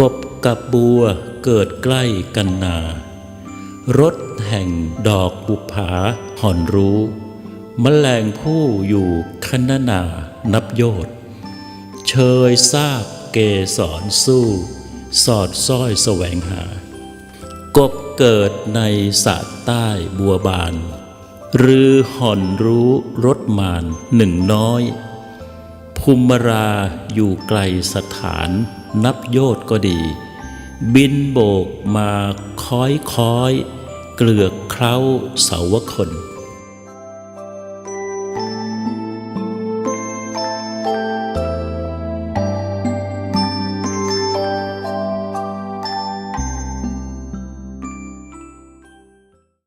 กบกับบัวเกิดใกล้กันนารถแห่งดอกบุภาห่อนรู้มแมลงผู้อยู่คันนานับโยชน์เชยทราบเกสรสู้ สอดซ้อยแสวงหา กบเกิดในสระใต้บัวบาน หรือห่อนรู้รถมานหนึ่งน้อย ภูมิราอยู่ไกลสถานนับโยชน์ก็ดี บินโบกมาค้อยค้อย เกลือกเคล้าเสาวคน